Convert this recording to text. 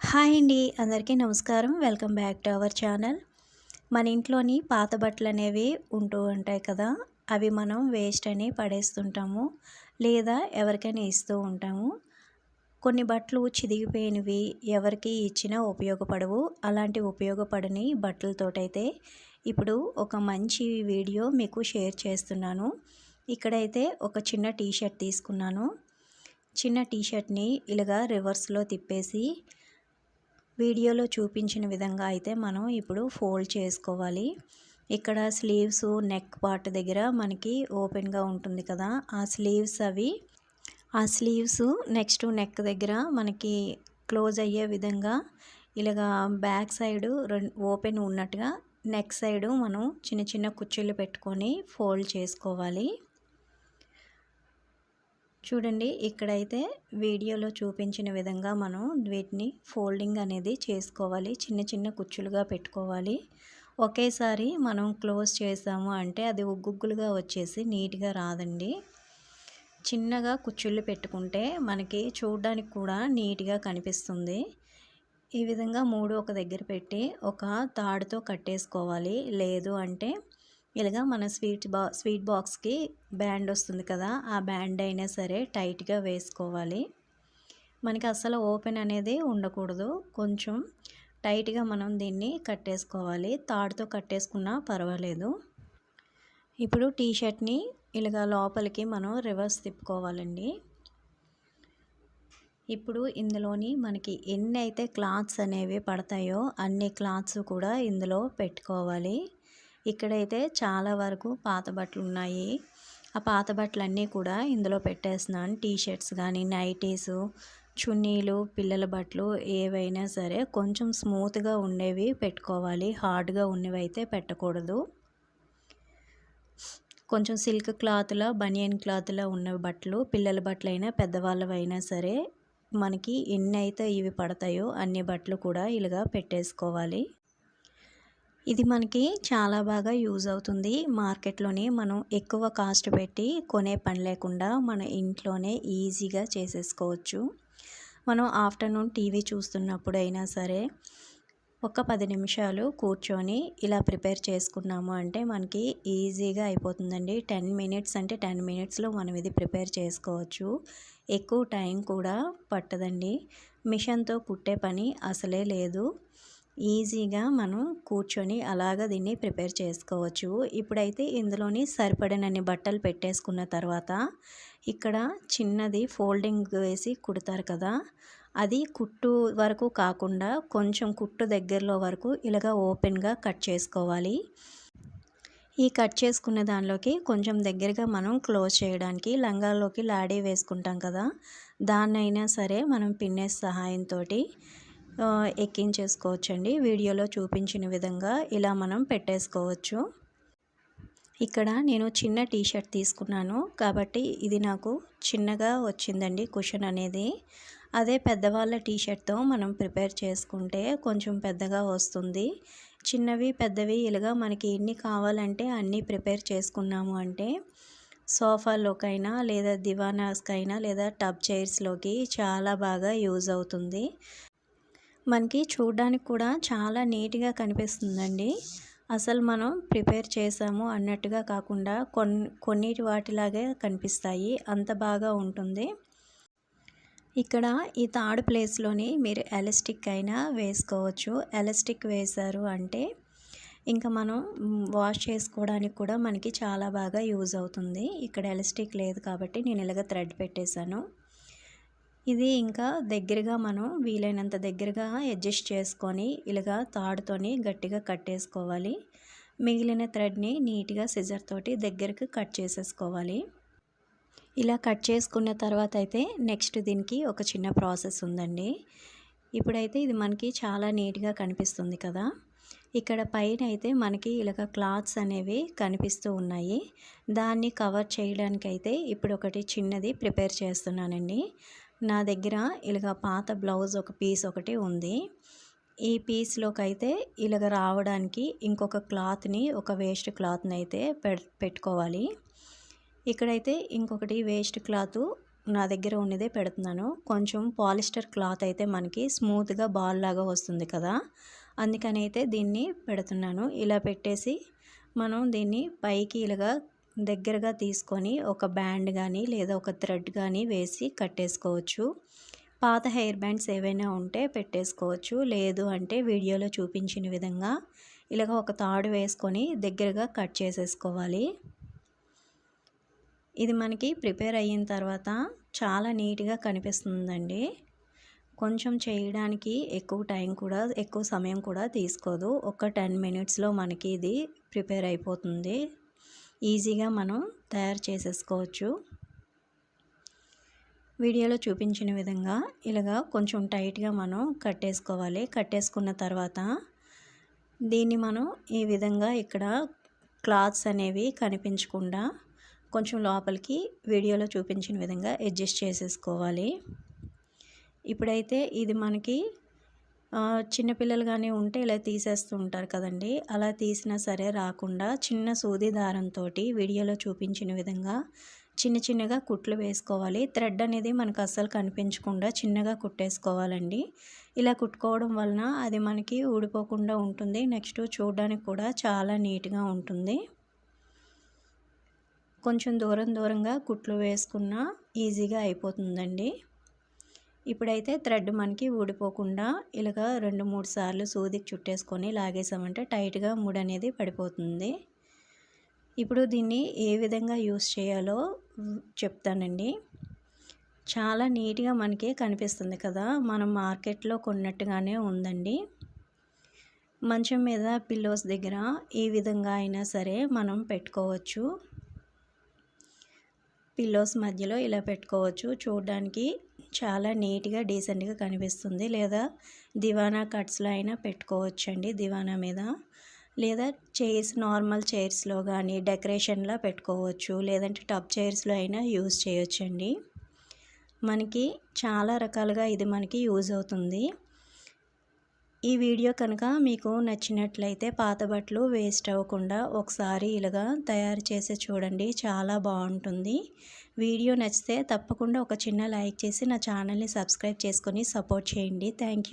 Hi అండి అందరికీ నమస్కారం. Welcome back to our channel. మన ఇంట్లోని పాత బట్టలు అనేవి ఉంటూ ఉంటాయి కదా అవి మనం వేస్ట్ అని పడేస్తుంటాము లేదా ఎవరికైనా ఇస్తూ ఉంటాము. కొన్ని బట్టలు చిదిగిపోయినవి ఎవరికి ఇచ్చినా ఉపయోగపడవు. అలాంటి ఉపయోగపడని బట్టలతోటైతే ఇప్పుడు ఒక మంచి వీడియో మీకు షేర్ చేస్తున్నాను. ఇక్కడైతే ఒక చిన్న టీ షర్ట్ తీసుకున్నాను. చిన్న టీ షర్ట్ని ఇలాగా రివర్స్లో తిప్పేసి వీడియోలో చూపించిన విధంగా అయితే మనం ఇప్పుడు ఫోల్డ్ చేసుకోవాలి. ఇక్కడ స్లీవ్స్ నెక్ పార్ట్ దగ్గర మనకి ఓపెన్గా ఉంటుంది కదా. ఆ స్లీవ్స్ అవి ఆ స్లీవ్స్ నెక్స్ట్ నెక్ దగ్గర మనకి క్లోజ్ అయ్యే విధంగా ఇలాగా బ్యాక్ సైడ్ రెండు ఓపెన్ ఉన్నట్టుగా నెక్ సైడు మనం చిన్న చిన్న కుర్చీలు పెట్టుకొని ఫోల్డ్ చేసుకోవాలి. చూడండి ఇక్కడైతే వీడియోలో చూపించిన విధంగా మనం వీటిని ఫోల్డింగ్ అనేది చేసుకోవాలి. చిన్న చిన్న కుచ్చులుగా పెట్టుకోవాలి. ఒకేసారి మనం క్లోజ్ చేసాము అంటే అది ఉగ్గుగ్గులుగా వచ్చేసి నీట్గా రాదండి. చిన్నగా కుచ్చుళ్ళు పెట్టుకుంటే మనకి చూడడానికి కూడా నీట్గా కనిపిస్తుంది. ఈ విధంగా మూడు ఒక దగ్గర పెట్టి ఒక తాడుతో కట్టేసుకోవాలి. లేదు అంటే ఇలాగా మన స్వీట్ బా స్వీట్ బాక్స్కి బ్యాండ్ వస్తుంది కదా ఆ బ్యాండ్ అయినా సరే టైట్గా వేసుకోవాలి. మనకి అసలు ఓపెన్ అనేది ఉండకూడదు. కొంచెం టైట్గా మనం దీన్ని కట్టేసుకోవాలి. తాడుతో కట్టేసుకున్నా పర్వాలేదు. ఇప్పుడు టీ షర్ట్ని ఇలాగా లోపలికి మనం రివర్స్ తిప్పుకోవాలండి. ఇప్పుడు ఇందులోని మనకి ఎన్ని అయితే క్లాత్స్ అనేవి పడతాయో అన్ని క్లాత్స్ కూడా ఇందులో పెట్టుకోవాలి. ఇక్కడైతే చాలా వరకు పాత బట్టలు ఉన్నాయి. ఆ పాత బట్టలన్నీ కూడా ఇందులో పెట్టేస్తున్నాను. టీ షర్ట్స్ కానీ నైటీస్ చున్నీలు పిల్లల బట్టలు ఏవైనా సరే కొంచెం స్మూత్గా ఉండేవి పెట్టుకోవాలి. హార్డ్గా ఉన్నవి అయితే పెట్టకూడదు. కొంచెం సిల్క్ క్లాత్లో బనియన్ క్లాత్లో ఉన్న బట్టలు పిల్లల బట్టలైనా పెద్దవాళ్ళవైనా సరే మనకి ఎన్ని అయితే ఇవి పడతాయో అన్ని బట్టలు కూడా ఇలాగా పెట్టేసుకోవాలి. ఇది మనకి చాలా బాగా యూజ్ అవుతుంది. మార్కెట్లోనే మనం ఎక్కువ కాస్ట్ పెట్టి కొనే పని లేకుండా మన ఇంట్లోనే ఈజీగా చేసేసుకోవచ్చు. మనం ఆఫ్టర్నూన్ టీవీ చూస్తున్నప్పుడు అయినా సరే ఒక పది నిమిషాలు కూర్చొని ఇలా ప్రిపేర్ చేసుకున్నాము అంటే మనకి ఈజీగా అయిపోతుందండి. టెన్ మినిట్స్ అంటే టెన్ మినిట్స్లో మనం ఇది ప్రిపేర్ చేసుకోవచ్చు. ఎక్కువ టైం కూడా పట్టదండి. మిషన్తో కుట్టే పని అసలే లేదు. ఈజీగా మనం కూర్చొని అలాగ దీన్ని ప్రిపేర్ చేసుకోవచ్చు. ఇప్పుడైతే ఇందులోని సరిపడినన్ని బట్టలు పెట్టేసుకున్న తర్వాత ఇక్కడ చిన్నది ఫోల్డింగ్ వేసి కుడతారు కదా. అది కుట్టు వరకు కాకుండా కొంచెం కుట్టు దగ్గరలో వరకు ఇలాగ ఓపెన్గా కట్ చేసుకోవాలి. ఈ కట్ చేసుకున్న దానిలోకి కొంచెం దగ్గరగా మనం క్లోజ్ చేయడానికి లంగాల్లోకి లాడీ వేసుకుంటాం కదా. దాన్నైనా సరే మనం పిన్నే సహాయంతో ఎక్కించేసుకోవచ్చండి. వీడియోలో చూపించిన విధంగా ఇలా మనం పెట్టేసుకోవచ్చు. ఇక్కడ నేను చిన్న టీ షర్ట్ తీసుకున్నాను. కాబట్టి ఇది నాకు చిన్నగా వచ్చిందండి కుషన్ అనేది. అదే పెద్దవాళ్ళ టీ షర్ట్తో మనం ప్రిపేర్ చేసుకుంటే కొంచెం పెద్దగా వస్తుంది. చిన్నవి పెద్దవి ఇలాగా మనకి ఎన్ని కావాలంటే అన్నీ ప్రిపేర్ చేసుకున్నాము అంటే సోఫాలోకైనా లేదా దివానాస్కైనా లేదా టబ్ చైర్స్లోకి చాలా బాగా యూజ్ అవుతుంది. మనకి చూడడానికి కూడా చాలా నీట్గా కనిపిస్తుందండి. అసలు మనం ప్రిపేర్ చేసాము అన్నట్టుగా కాకుండా కొన్ని కొన్నిటి వాటిలాగే కనిపిస్తాయి. అంత బాగా ఉంటుంది. ఇక్కడ ఈ థర్డ్ ప్లేస్లోని మీరు ఎలాస్టిక్ అయినా వేసుకోవచ్చు. ఎలాస్టిక్ వేశారు అంటే ఇంకా మనం వాష్ చేసుకోవడానికి కూడా మనకి చాలా బాగా యూజ్ అవుతుంది. ఇక్కడ ఎలాస్టిక్ లేదు కాబట్టి నేను ఇలాగ థ్రెడ్ పెట్టేశాను. ఇది ఇంకా దగ్గరగా మనం వీలైనంత దగ్గరగా అడ్జస్ట్ చేసుకొని ఇలాగా తాడుతోని గట్టిగా కట్టేసుకోవాలి. మిగిలిన థ్రెడ్ని నీట్గా సిజర్ తోటి దగ్గరకు కట్ చేసేసుకోవాలి. ఇలా కట్ చేసుకున్న తర్వాత అయితే నెక్స్ట్ దీనికి ఒక చిన్న ప్రాసెస్ ఉందండి. ఇప్పుడైతే ఇది మనకి చాలా నీట్గా కనిపిస్తుంది కదా. ఇక్కడ పైన అయితే మనకి ఇలాగ క్లాత్స్ అనేవి కనిపిస్తూ ఉన్నాయి. దాన్ని కవర్ చేయడానికైతే ఇప్పుడు ఒకటి చిన్నది ప్రిపేర్ చేస్తున్నానండి. నా దగ్గర ఇలాగ పాత బ్లౌజ్ ఒక పీస్ ఒకటి ఉంది. ఈ పీస్లోకి అయితే ఇలాగ రావడానికి ఇంకొక క్లాత్ని ఒక వేస్ట్ క్లాత్ని అయితే పెట్టుకోవాలి. ఇక్కడైతే ఇంకొకటి వేస్ట్ క్లాత్ నా దగ్గర ఉన్నదే పెడుతున్నాను. కొంచెం పాలిస్టర్ క్లాత్ అయితే మనకి స్మూత్గా బాల్ లాగా వస్తుంది కదా. అందుకని అయితే దీన్ని పెడుతున్నాను. ఇలా పెట్టేసి మనం దీన్ని పైకి ఇలాగా దగ్గరగా తీసుకొని ఒక బ్యాండ్ కానీ లేదా ఒక థ్రెడ్ కానీ వేసి కట్టేసుకోవచ్చు. పాత హెయిర్ బ్యాండ్స్ ఏవైనా ఉంటే పెట్టేసుకోవచ్చు. లేదు అంటే వీడియోలో చూపించిన విధంగా ఇలాగ ఒక తాడు వేసుకొని దగ్గరగా కట్ చేసేసుకోవాలి. ఇది మనకి ప్రిపేర్ అయిన తర్వాత చాలా నీట్గా కనిపిస్తుందండి. కొంచెం చేయడానికి ఎక్కువ టైం కూడా ఎక్కువ సమయం కూడా తీసుకోదు. ఒక టెన్ మినిట్స్లో మనకి ఇది ప్రిపేర్ అయిపోతుంది. ఈజీగా మనం తయారు చేసేసుకోవచ్చు. వీడియోలో చూపించిన విధంగా ఇలాగా కొంచెం టైట్గా మనం కట్టేసుకోవాలి. కట్టేసుకున్న తర్వాత దీన్ని మనం ఈ విధంగా ఇక్కడ క్లాత్స్ అనేవి కనిపించకుండా కొంచెం లోపలికి వీడియోలో చూపించిన విధంగా అడ్జస్ట్ చేసేసుకోవాలి. ఇప్పుడైతే ఇది మనకి చిన్నపిల్లలు కానీ ఉంటే ఇలా తీసేస్తూ ఉంటారు కదండి. అలా తీసినా సరే రాకుండా చిన్న సూది దారంతో వీడియోలో చూపించిన విధంగా చిన్న చిన్నగా కుట్లు వేసుకోవాలి. థ్రెడ్ అనేది మనకు అస్సలు కనిపించకుండా చిన్నగా కుట్టేసుకోవాలండి. ఇలా కుట్టుకోవడం వలన అది మనకి ఊడిపోకుండా ఉంటుంది. నెక్స్ట్ చూడడానికి కూడా చాలా నీట్గా ఉంటుంది. కొంచెం దూరం దూరంగా కుట్లు వేసుకున్న ఈజీగా అయిపోతుందండి. ఇప్పుడైతే థ్రెడ్ మనకి ఊడిపోకుండా ఇలాగ రెండు మూడు సార్లు సూదికి చుట్టేసుకొని లాగేసామంటే టైట్గా ముడి అనేది పడిపోతుంది. ఇప్పుడు దీన్ని ఏ విధంగా యూస్ చేయాలో చెప్తానండి. చాలా నీట్గా మనకి కనిపిస్తుంది కదా మనం మార్కెట్లో కొన్నట్టుగానే ఉందండి. మంచం మీద పిల్లోస్ దగ్గర ఈ విధంగా అయినా సరే మనం పెట్టుకోవచ్చు. పిల్లోస్ మధ్యలో ఇలా పెట్టుకోవచ్చు. చూడడానికి చాలా నీట్గా డీసెంట్గా కనిపిస్తుంది. లేదా దివానా కట్స్లో అయినా పెట్టుకోవచ్చండి దివానా మీద. లేదా చైర్స్ నార్మల్ చైర్స్లో కానీ డెకరేషన్లో పెట్టుకోవచ్చు. లేదంటే టబ్ చైర్స్లో అయినా యూజ్ చేయొచ్చండి. మనకి చాలా రకాలుగా ఇది మనకి యూజ్ అవుతుంది. ఈ వీడియో కనుక మీకు నచ్చినట్లయితే పాత బట్టలు వేస్ట్ అవ్వకుండా ఒకసారి ఇలాగా తయారు చేసి చూడండి. చాలా బాగుంటుంది. వీడియో నచ్చితే తప్పకుండా ఒక చిన్న లైక్ చేసి నా ఛానల్ని సబ్స్క్రైబ్ చేసుకొని సపోర్ట్ చేయండి. థ్యాంక్